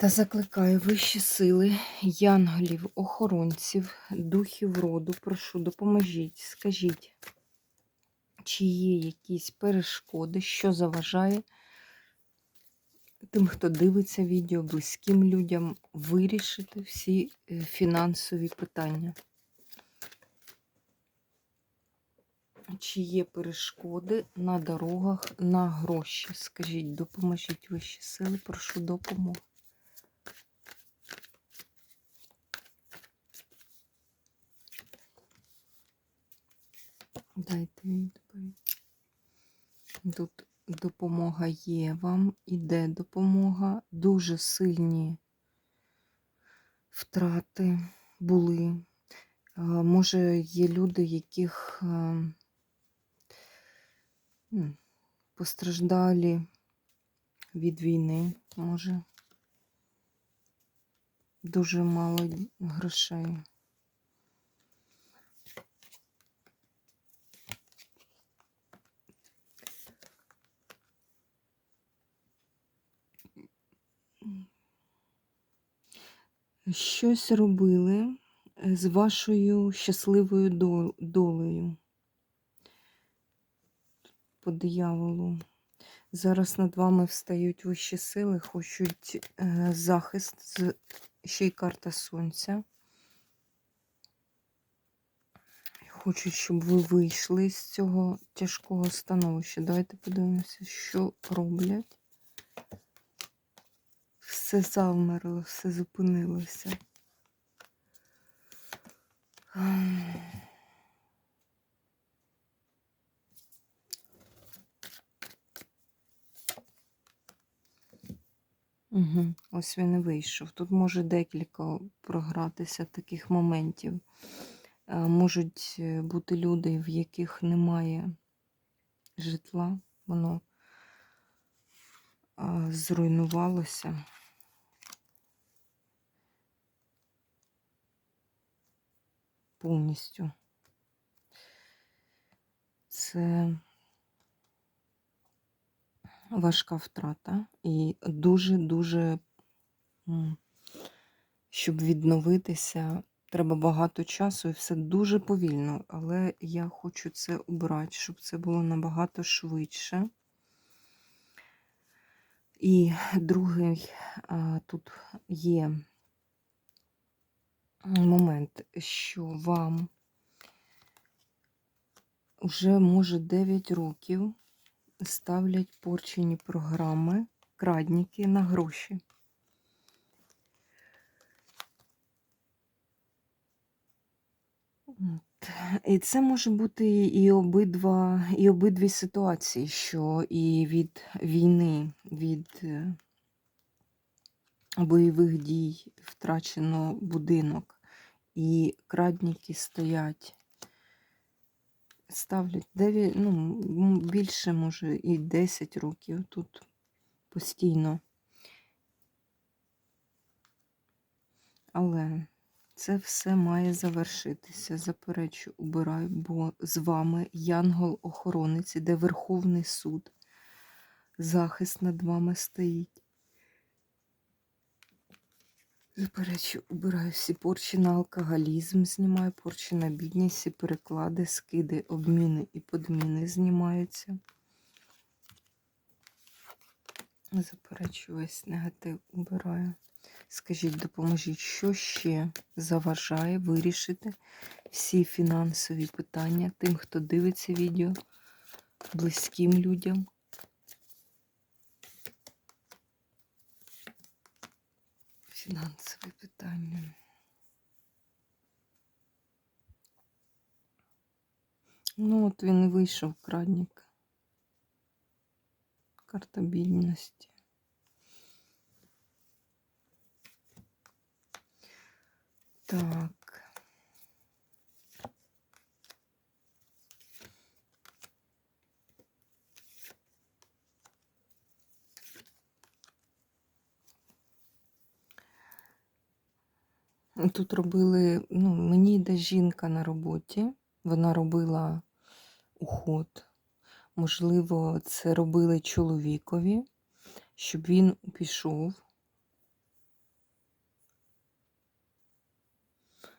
Та закликаю вищі сили, янголів, охоронців, духів роду, прошу, допоможіть, скажіть, чи є якісь перешкоди, що заважає тим, хто дивиться відео, близьким людям вирішити всі е, фінансові питання. Чи є перешкоди на дорогах на гроші? Скажіть, допоможіть вищі сили, прошу допомоги. Дайте відповідь. Тут допомога є вам, іде допомога. Дуже сильні втрати були. Може, є люди, яких постраждалі від війни, може. Дуже мало грошей. Щось робили е, з вашою щасливою долею. По дияволу. Зараз над вами встають вищі сили, хочуть е, захист, ще й карта сонця. Хочуть, щоб ви вийшли з цього тяжкого становища. Давайте подивимося, що роблять. Все завмерло, все зупинилося. Угу. Ось він і вийшов. Тут може декілька програтися таких моментів. Е, Можуть е, бути люди, в яких немає житла, воно зруйнувалося. Повністю. Це важка втрата і дуже-дуже, щоб відновитися, треба багато часу і все дуже повільно, але я хочу це убрати, щоб це було набагато швидше. І другий тут є момент, що вам вже може 9 років ставлять порчені програми, крадніки на гроші. І це може бути і обидва, і обидві ситуації, що і від війни, від е, бойових дій втрачено будинок, і крадніки стоять, ставлять 9, ну, більше, може, і 10 років тут постійно. Але це все має завершитися. Заперечу, убираю, бо з вами янгол-охоронець, іде Верховний суд. Захист над вами стоїть. Заперечу, убираю всі порчі на алкоголізм, знімаю порчі на бідність, всі переклади, скиди, обміни і подміни знімаються. Заперечу весь негатив убираю. Скажіть, допоможіть, що ще заважає вирішити всі фінансові питання тим, хто дивиться відео, близьким людям. фінансове питание, Ну, вот він вышел крадник. Карта бедности, Так. Тут робили, ну, мені йде жінка на роботі, вона робила уход. Можливо, це робили чоловікові, щоб він пішов,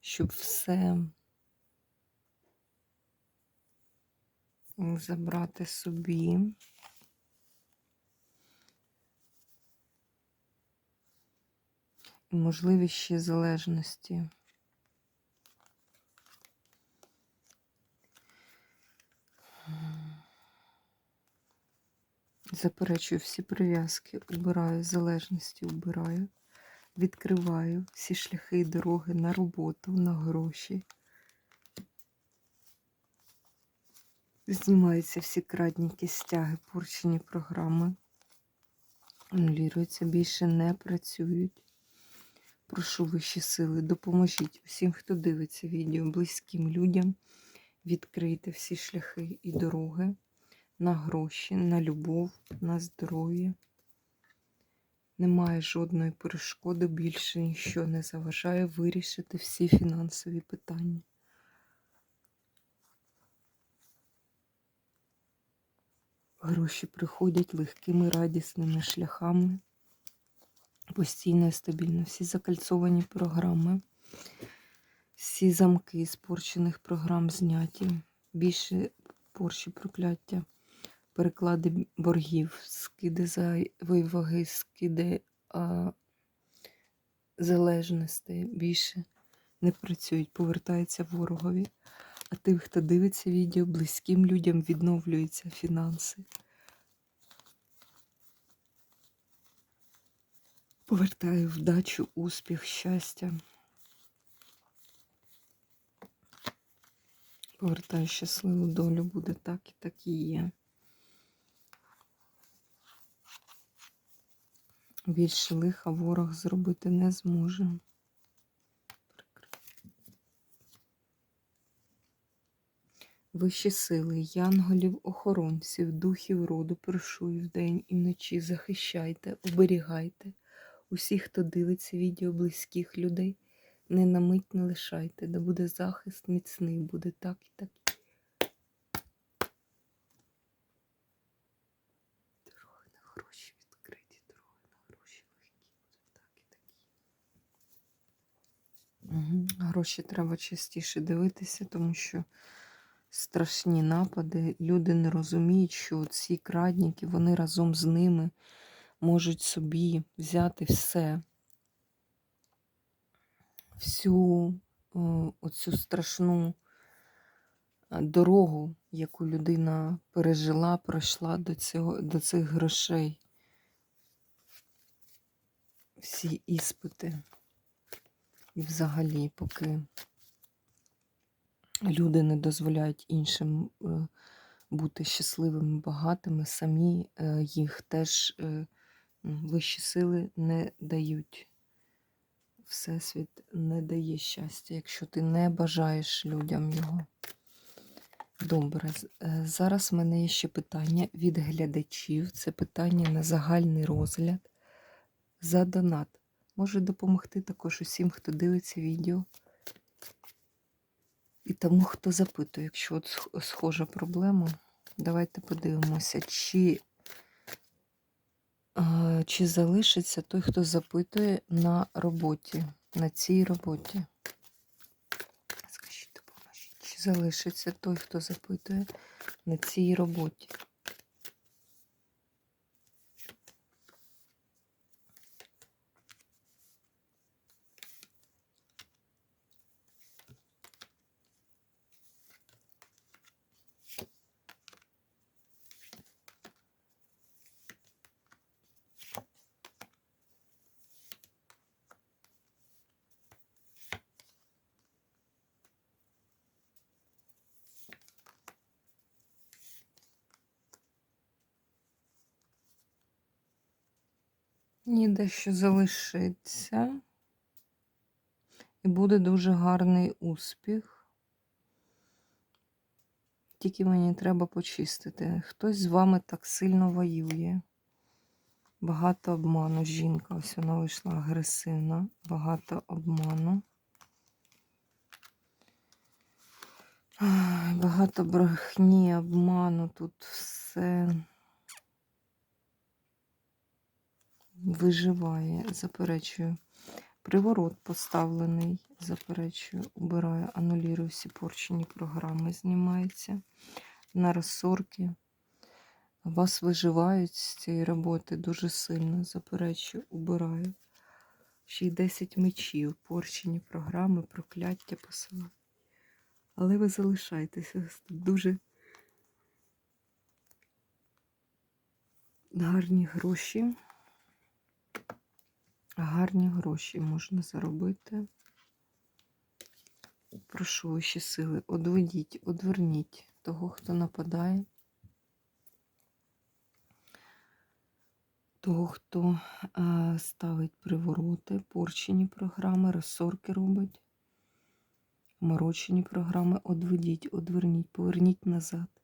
щоб все забрати собі. Можливість ще залежності. Заперечую всі прив'язки, убираю залежності, убираю, відкриваю всі шляхи і дороги на роботу, на гроші. Знімаються всі крадніки, стяги, порчені програми. Анулюються, більше не працюють. Прошу вищі сили, допоможіть усім, хто дивиться відео, близьким людям. Відкрийте всі шляхи і дороги на гроші, на любов, на здоров'я. Немає жодної перешкоди, більше ніщо не заважає вирішити всі фінансові питання. Гроші приходять легкими радісними шляхами, постійно і стабільно. Всі закальцовані програми, всі замки спорчених програм зняті, більше порчі прокляття, переклади боргів, скиди зайвої ваги, скиди а, залежностей більше не працюють, повертаються ворогові. А тим, хто дивиться відео, близьким людям відновлюються фінанси. Повертаю вдачу, успіх, щастя. Повертаю щасливу долю, буде так і так і є. Більше лиха ворог зробити не зможе. Вищі сили, янголів, охоронців, духів роду, прошу і вдень і вночі захищайте, оберігайте усіх, хто дивиться відео близьких людей, не на мить не лишайте, да буде захист міцний, буде так і так. Дороги на гроші відкриті, дороги на гроші легкі, буде так і такі. Гроші треба частіше дивитися, тому що страшні напади. Люди не розуміють, що ці крадники, вони разом з ними можуть собі взяти все, всю оцю страшну дорогу, яку людина пережила, пройшла до, цього, до цих грошей. Всі іспити. І взагалі, поки люди не дозволяють іншим е, бути щасливими, багатими, самі е, їх теж е, вищі сили не дають. Всесвіт не дає щастя, якщо ти не бажаєш людям його. Добре, зараз в мене є ще питання від глядачів. Це питання на загальний розгляд за донат. Може допомогти також усім, хто дивиться відео. І тому, хто запитує, якщо от схожа проблема, давайте подивимося, чи чи залишиться той, хто запитує на роботі, на цій роботі. Скажіть, чи залишиться той, хто запитує на цій роботі? Ні, дещо залишиться. І буде дуже гарний успіх. Тільки мені треба почистити. Хтось з вами так сильно воює. Багато обману. Жінка, ось вона вийшла агресивна, багато обману. Багато брехні, обману, тут все виживає, заперечую. Приворот поставлений, заперечую, убираю, анулірую всі порчені програми, знімається на розсорки. Вас виживають з цієї роботи дуже сильно, заперечую, убираю. Ще й 10 мечів, порчені програми, прокляття посилаю. Але ви тут дуже гарні гроші. Гарні гроші можна заробити. Прошу ваші сили, одведіть, одверніть того, хто нападає, того, хто е, ставить привороти, порчені програми, розсорки робить, морочені програми, одведіть, одверніть, поверніть назад.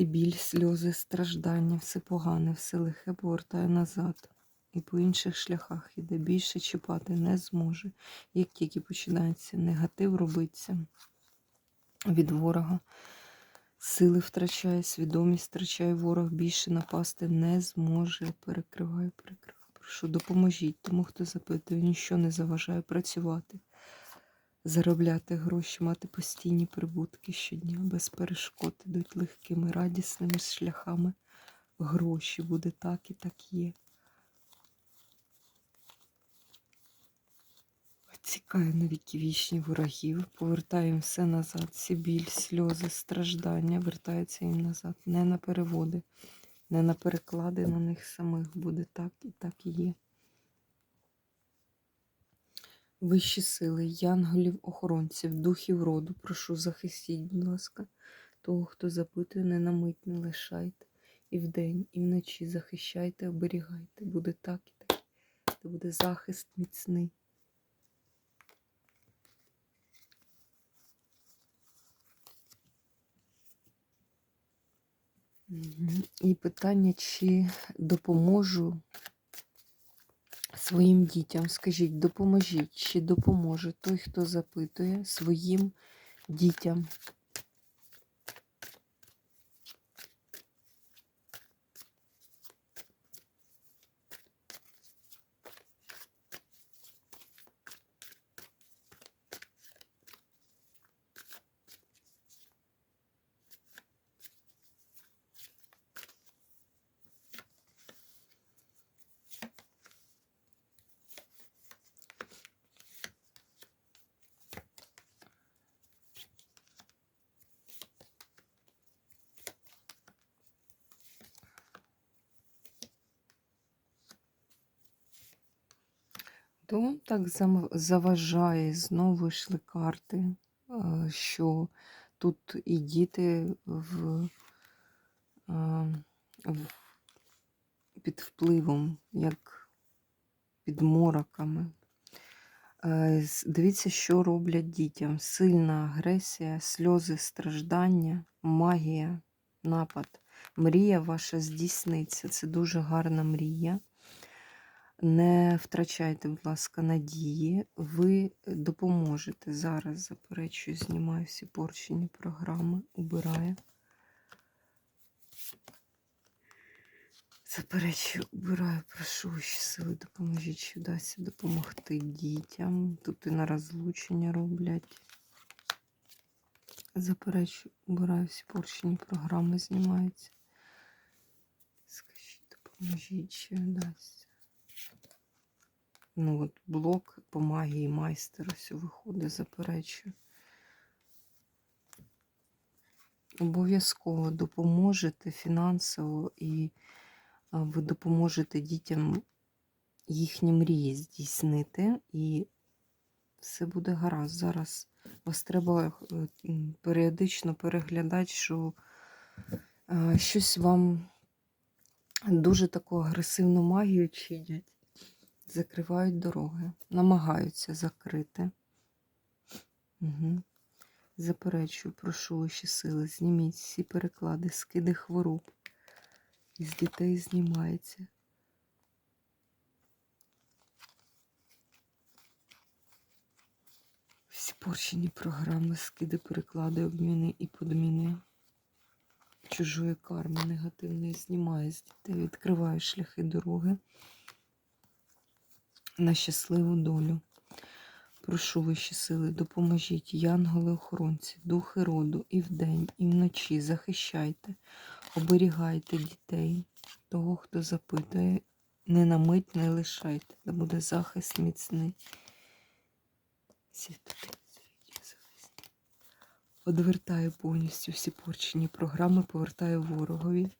Всі біль, сльози, страждання, все погане, все лихе повертає назад. І по інших шляхах іде більше чіпати не зможе. Як тільки починається негатив робиться від ворога, сили втрачає, свідомість втрачає ворог, більше напасти не зможе. Перекриваю, перекриваю. Прошу, допоможіть тому, хто запитує, нічого не заважає працювати заробляти гроші, мати постійні прибутки щодня, без перешкод ідуть легкими, радісними шляхами. Гроші буде так і так є. Оцікаю на віки вічні ворогів, повертаю їм все назад, всі біль, сльози, страждання, вертаються їм назад, не на переводи, не на переклади на них самих буде так і так і є. Вищі сили, янголів, охоронців, духів роду, прошу, захистіть, будь ласка, того, хто запитує, не на мить не лишайте. І вдень, і вночі захищайте, оберігайте. Буде так і так. Це буде захист міцний. І питання, чи допоможу своїм дітям. Скажіть, допоможіть, чи допоможе той, хто запитує своїм дітям. То так заважає, знову йшли карти, е, що тут і діти е, в, під впливом, як під мороками. Е, Дивіться, що роблять дітям. Сильна агресія, сльози, страждання, магія, напад. Мрія ваша здійсниться. Це дуже гарна мрія. Не втрачайте, будь ласка, надії. Ви допоможете. Зараз заперечую, знімаю всі порчені програми, убираю. Заперечую, убираю, прошу ваші сили, допоможіть, що вдасться допомогти дітям. Тут і на розлучення роблять. Заперечую, убираю всі порчені програми, знімаються. Скажіть, допоможіть, що вдасться. Ну от блок по магії майстера все виходить, заперечую. Обов'язково допоможете фінансово і ви допоможете дітям їхні мрії здійснити, і все буде гаразд. Зараз вас треба е, періодично переглядати, що е, щось вам дуже таку агресивну магію чинять. Закривають дороги, намагаються закрити. Угу. Заперечую, прошу ваші сили, зніміть всі переклади, скиди хвороб. Із дітей знімається. Всі порчені програми, скиди, переклади, обміни і подміни. Чужої карми негативної знімає з дітей, відкриває шляхи дороги на щасливу долю. Прошу вищі сили, допоможіть, янголи-охоронці, духи роду і вдень, і вночі захищайте, оберігайте дітей, того, хто запитує, не на мить не лишайте, да буде захист міцний. Одвертаю повністю всі порчені програми, повертаю ворогові.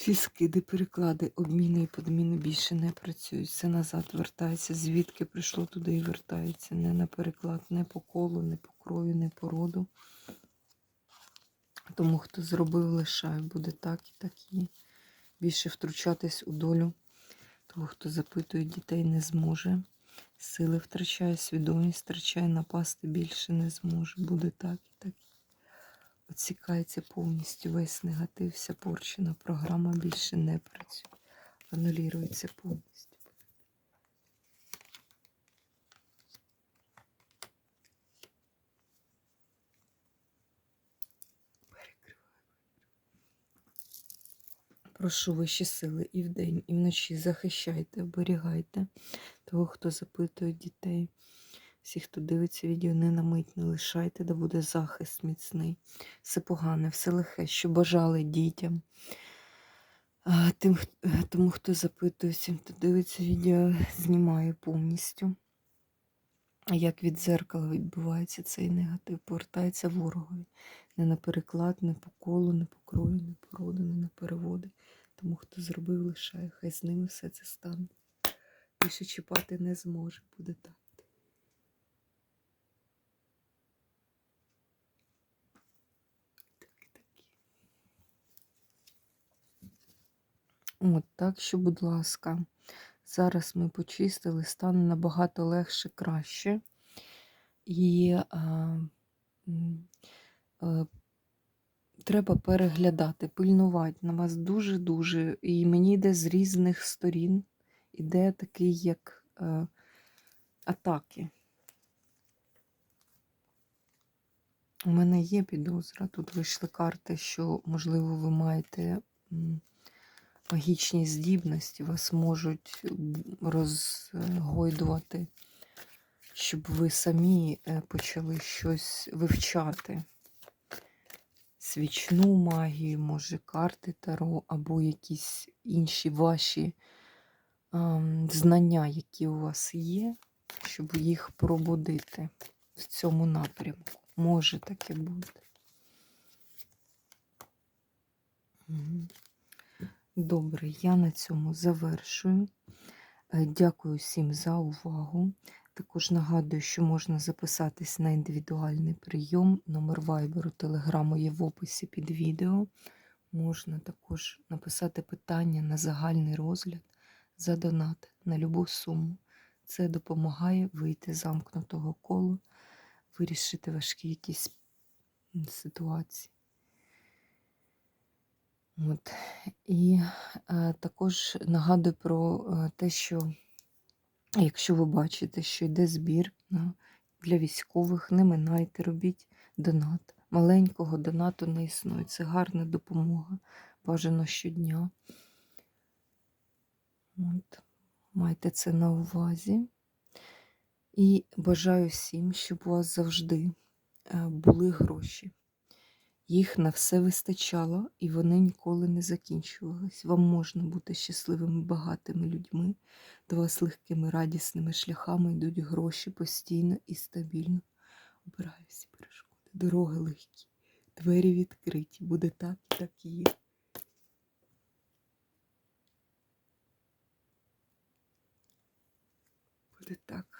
Всі скиди, переклади, обміни і подміни більше не працюють. Все назад вертається. Звідки прийшло туди і вертається. Не на переклад, не по колу, не по крові, не по роду. Тому хто зробив, лишає, буде так і так і. Більше втручатись у долю. Того, хто запитує дітей, не зможе. Сили втрачає, свідомість втрачає, напасти більше не зможе. Буде так і так. Оцікається повністю весь негатив, вся порчена програма більше не працює. Анулюється повністю. Прошу вищі сили і вдень, і вночі захищайте, оберігайте того, хто запитує дітей. Всі, хто дивиться відео, не на мить не лишайте, де буде захист міцний. Все погане, все лихе, що бажали дітям. А, тим, Тому, хто запитує, всім, хто дивиться відео, знімаю повністю. Як від дзеркала відбувається цей негатив, повертається ворогові. Не на переклад, не по колу, не по крові, не по роду, не на переводи. Тому хто зробив, лишає, хай з ними все це стане. Більше чіпати не зможе, буде. Так, От, так що, будь ласка, зараз ми почистили, стане набагато легше, краще. І а, м, е, треба переглядати, пильнувати на вас дуже-дуже. І мені йде з різних сторін, іде такий, як е, атаки. У мене є підозра. Тут вийшли карти, що, можливо, ви маєте магічні здібності, вас можуть розгойдувати, щоб ви самі е, почали щось вивчати. Свічну магію, може, карти Таро, або якісь інші ваші знання, які у вас є, щоб їх пробудити в цьому напрямку. Може таке бути. Мгм. Добре, я на цьому завершую. Е, Дякую всім за увагу. Також нагадую, що можна записатись на індивідуальний прийом. Номер вайберу, телеграму є в описі під відео. Можна також написати питання на загальний розгляд за донат на любу суму. Це допомагає вийти з замкнутого кола, вирішити важкі якісь ситуації. От. І е, також нагадую про е, те, що якщо ви бачите, що йде збір для військових, не минайте, робіть донат. Маленького донату не існує. Це гарна допомога. Бажано щодня. От. Майте це на увазі. І бажаю всім, щоб у вас завжди е, були гроші. Їх на все вистачало, і вони ніколи не закінчувались. Вам можна бути щасливими, багатими людьми. До вас легкими, радісними шляхами йдуть гроші постійно і стабільно. Обираю всі перешкоди. Дороги легкі, двері відкриті. Буде так і так і є. Буде так.